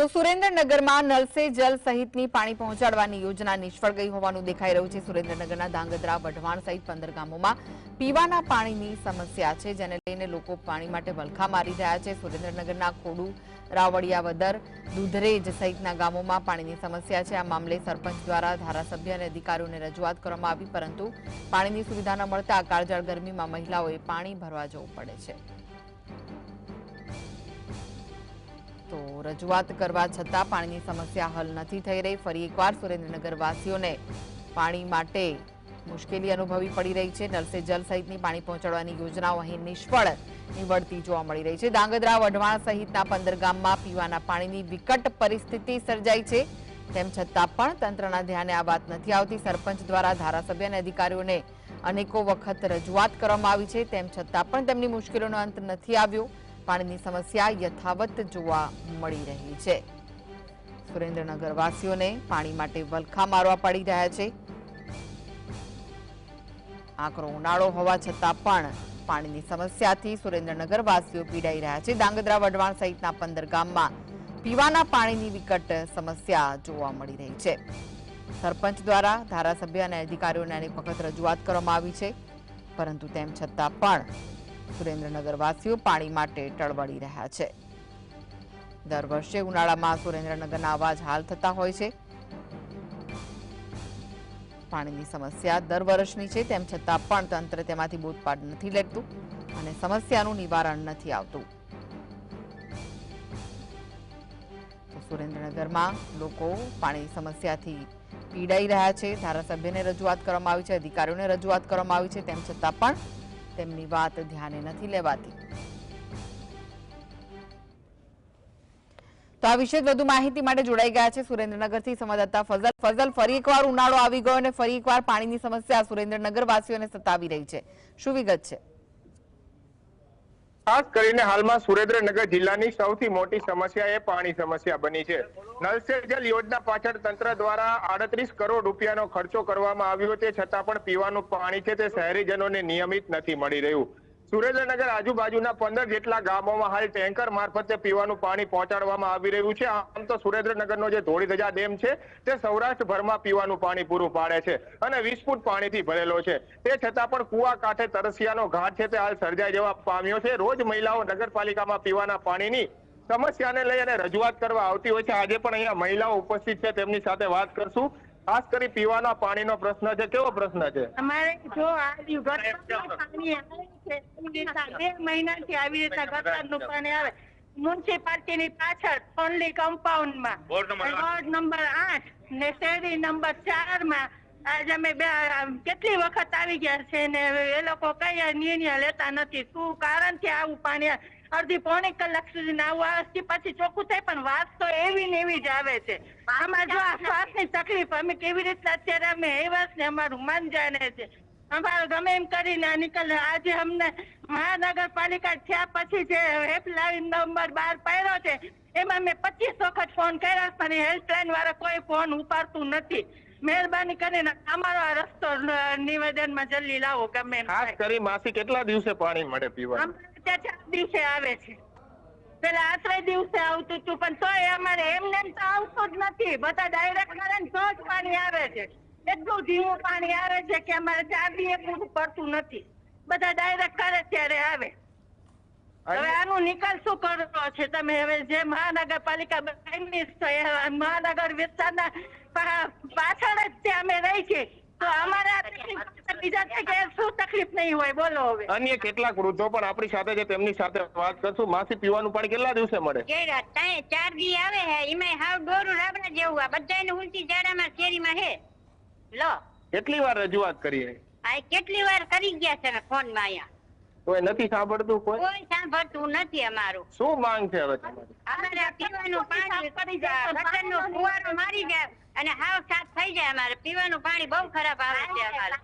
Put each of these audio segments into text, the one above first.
તો સુરેન્દ્રનગરમાં નલ સે જલ સહિતની પાણી પહોંચાડવાની યોજના નિષ્ફળ ગઈ હોવાનું દેખાઈ રહ્યું છે. સુરેન્દ્રનગરના ધાંગધ્રા, વઢવાણ સહિત પંદર ગામોમાં પીવાના પાણીની સમસ્યા છે, જેને લઈને લોકો પાણી માટે વલખા મારી રહ્યા છે. સુરેન્દ્રનગરના ખોડુ રાવળિયાવદર, દુધરેજ સહિતના ગામોમાં પાણીની સમસ્યા છે. આ મામલે સરપંચ દ્વારા ધારાસભ્ય અને અધિકારીઓને રજૂઆત કરવામાં આવી, પરંતુ પાણીની સુવિધા ન મળતા કાળજાળ ગરમીમાં મહિલાઓએ પાણી ભરવા જવું પડે છે. રજૂઆત કરવા છતાં પાણીની સમસ્યા હલ નથી થઈ રહી. ફરી એકવાર સુરેન્દ્રનગરવાસીઓને પાણી માટે મુશ્કેલી અનુભવી પડી રહી છે. નલ જલ સહિતની પાણી પહોંચાડવાની યોજનાઓ અહીં નિષ્ફળ નીવડતી જોવા મળી રહી છે. ધાંગધ્રા વઢવાણ સહિતના પંદર ગામમાં પીવાના પાણીની વિકટ પરિસ્થિતિ સર્જાઈ છે. તેમ છતાં પણ તંત્રના ધ્યાને આ વાત નથી આવતી. સરપંચ દ્વારા ધારાસભ્ય અને અધિકારીઓને અનેકો વખત રજૂઆત કરવામાં આવી છે. તેમ છતાં પણ તેમની મુશ્કેલીનો અંત નથી આવ્યો. પાણીની સમસ્યા યથાવત જોવા મળી રહી છે. સુરેન્દ્રનગર વાસીઓને પાણી માટે વલખા મારવા પડી રહ્યા છે. આકરો ઉનાળો હોવા છતાં પણ પાણીની સમસ્યાથી સુરેન્દ્રનગર વાસીઓ પીડાઈ રહ્યા છે. ધાંગધ્રા વઢવાણ સહિતના પંદર ગામમાં પીવાના પાણીની વિકટ સમસ્યા જોવા મળી રહી છે. સરપંચ દ્વારા ધારાસભ્ય અને અધિકારીઓને અનેક વખત રજૂઆત કરવામાં આવી છે. પરંતુ તેમ છતાં પણ સુરેન્દ્રનગર વાસીઓ પાણી માટે ટળવળી રહ્યા છે. દર વર્ષે ઉનાળામાં સુરેન્દ્રનગરના અવાજ હાલ થતા હોય છે. પાણીની સમસ્યા દર વર્ષની છે, તેમ છતાં પણ તંત્ર તેમાંથી બોધપાડ નથી લેતું અને સમસ્યાનું નિવારણ નથી આવતું. સુરેન્દ્રનગરમાં લોકો પાણીની સમસ્યાથી પીડાઈ રહ્યા છે. ધારાસભ્યને રજૂઆત કરવામાં આવી છે, અધિકારીઓને રજૂઆત કરવામાં આવી છે, તેમ છતાં પણ તેમની વાત ધ્યાને નથી લેવાતી. તો આ વિશે વધુ માહિતી માટે જોડાઈ ગયા છે સુરેન્દ્રનગરથી સંવાદદાતા ફઝલ. ફઝલ, ફરી એકવાર ઉનાળો આવી ગયો અને ફરી એકવાર પાણીની સમસ્યા સુરેન્દ્રનગર વાસીઓને સતાવી રહી છે. શું વિગત છે? ખાસ કરીને હાલમાં સુરેન્દ્રનગર જિલ્લાની સૌથી મોટી સમસ્યા એ પાણી સમસ્યા બની છે. નલ સે જલ યોજના પાછળ તંત્ર દ્વારા આડત્રીસ કરોડ રૂપિયાનો ખર્ચો કરવામાં આવ્યો છે, છતાં પણ પીવાનું પાણી છે તે શહેરીજનોને નિયમિત નથી મળી રહ્યું. સુરેન્દ્રનગર આજુબાજુના પંદર જેટલા ગામોમાં હાલ ટેન્કર મારફતે પીવાનું પાણી પહોંચાડવામાં આવી રહ્યું છે. આમ તો સુરેન્દ્રનગરનો જે ધોળીધજા ડેમ છે, તે સૌરાષ્ટ્રભરમાં પીવાનું પાણી પૂરું પાડે છે અને વીસ ફૂટ પાણીથી ભરેલો છે. તે છતાં પણ કુવા કાંઠે તરસિયાનો ઘાટ છે તે હાલ સર્જાઈ જવા પામ્યો છે. રોજ મહિલાઓ નગરપાલિકામાં પીવાના પાણીની સમસ્યાને લઈ અને રજૂઆત કરવા આવતી હોય છે. આજે પણ અહીંયા મહિલાઓ ઉપસ્થિત છે. તેમની સાથે વાત કરશું. ખાસ કરી પીવાના પાણીનો પ્રશ્ન છે. કેવો પ્રશ્ન છે? અમારે જો આ રહ્યું ગટરનું પાણી આવે છે બે મહિનાથી આવી રીતના ગટરનું પાણી આવે. મ્યુનિસિપાલિટીની પાછળ ઓનલી કમ્પાઉન્ડમાં વોર્ડ નંબર આઠ. ને શેરી નંબર ચાર આજે અમે બે કેટલી વખત આવી ગયા છે ને એ લોકો કઈ નિર્ણય લેતા નથી. શું કારણથી આવું પાણી? અડધી પોણી કલાક સુધી આવું આવે પછી ચોખ્ખું થાય પણ વાત તો એવી ને એવી જ આવે છે. આમાં જો આ શ્વાસની તકલીફ અમે કેવી રીતના અત્યારે અમે એવા ને અમારું મન જાણે છે. અમારે ગમે એમ કરીને આ નીકળે. આજે અમને મહાનગરપાલિકા થયા પછી જે હેલ્પલાઇન નંબર બાર પાડ્યો છે એમાં મેં પચીસ વખત ફોન કર્યા પણ હેલ્પલાઈન વાળા કોઈ ફોન ઉપાડતું નથી. મહેરબાની કરીને અમારો આ રસ્તો નિવેદનમાં જલ્દી લાવો ગમે ખાસ. કરી માસી કેટલા દિવસે પાણી મળે પીવા ત્યાં ચાર દિવસે આવે છે. પેલા આશરે દિવસે આવતું હતું પણ તોય અમારે એમને તો આવતું જ નથી. બધા ડાયરેક્ટ કરે તો જ પાણી આવે છે. એટલું ધીમું પાણી આવે છે કે અમારે ચાર દી પૂરું પડતું નથી. બધા ડાયરેક્ટ કરે ત્યારે આવે. હવે આનું નિકાલ શું કરવો છે? તમે હવે જે મહાનગરપાલિકા બની છે, મહાનગર વિસ્તારના પાછળ જ તે અમે રહી છે તો અમારે બીજા જગ્યાએ શું તકલીફ નહીં હોય? બોલો હવે. અન્ય કેટલાક વૃદ્ધો પણ આપણી સાથે છે તેમની સાથે વાત કરશું. માસી પીવાનું પાણી કેટલા દિવસે મળે? કે તાય ચાર દી આવે હે એમાં હાવ ડોરું રાબડા જેવું આ બધાને ઉલટી જાડામાં શેરીમાં હે. લો. કેટલી વાર રજૂઆત કરી આ કેટલી વાર કરી ગયા છે ને ફોનમાં અહીંયા? કોઈ નથી સાંભળતું કોઈ? કોઈ સાંભળતું નથી અમારું. શું માંગ છે હવે તમારી? અમારે પીવાનું પાણી પડી જાય ફુવારો મારી જાય અને હાવ સાફ થઈ જાય અમારે. પીવાનું પાણી બહુ ખરાબ આવે છે અમારે.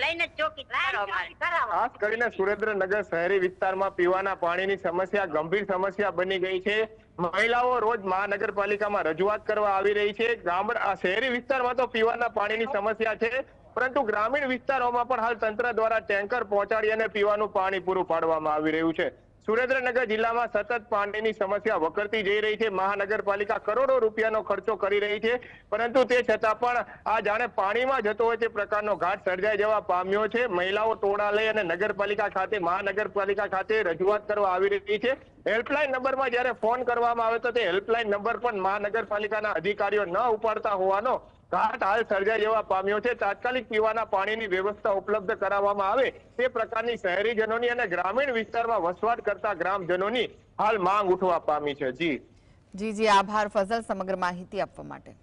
લઈને ચોકી ખાસ કરીને સુરેન્દ્રનગર શહેરી વિસ્તારમાં પીવાના પાણીની સમસ્યા ગંભીર સમસ્યા બની ગઈ છે. મહિલાઓ રોજ મહાનગરપાલિકામાં રજૂઆત કરવા આવી રહી છે. ગામડા શહેરી વિસ્તારમાં તો પીવાના પાણીની સમસ્યા છે પરંતુ ગ્રામીણ વિસ્તારોમાં પણ હાલ તંત્ર દ્વારા ટેન્કર પહોંચાડી અને પીવાનું પાણી પૂરું પાડવામાં આવી રહ્યું છે. સુરેન્દ્રનગર જિલ્લામાં સતત પાણીની સમસ્યા વકરતી જઈ રહી છે. મહાનગરપાલિકા કરોડો રૂપિયાનો ખર્ચો કરી રહી છે. પરંતુ તે છતાં પણ આ જાણે પાણીમાં જતો હોય તે પ્રકારનો ઘાટ સર્જાઈ જવા પામ્યો છે. મહિલાઓ ટોળા લઈ અને નગરપાલિકા ખાતે, મહાનગરપાલિકા ખાતે રજૂઆત કરવા આવી રહી છે. હેલ્પલાઇન નંબરમાં જ્યારે ફોન કરવામાં આવે તો તે હેલ્પલાઇન નંબર પણ મહાનગરપાલિકાના અધિકારીઓ ન ઉપાડતા હોવાનો ઘાટ હાલ સર્જાઈ જવા પામ્યો છે. તાત્કાલિક પીવાના પાણીની વ્યવસ્થા ઉપલબ્ધ કરાવવામાં આવે તે પ્રકારની શહેરીજનોની અને ગ્રામીણ વિસ્તારમાં વસવાટ કરતા ગ્રામજનોની હાલ માંગ ઉઠવા પામી છે. જી. જી જી, આભાર ફઝલ સમગ્ર માહિતી આપવા માટે.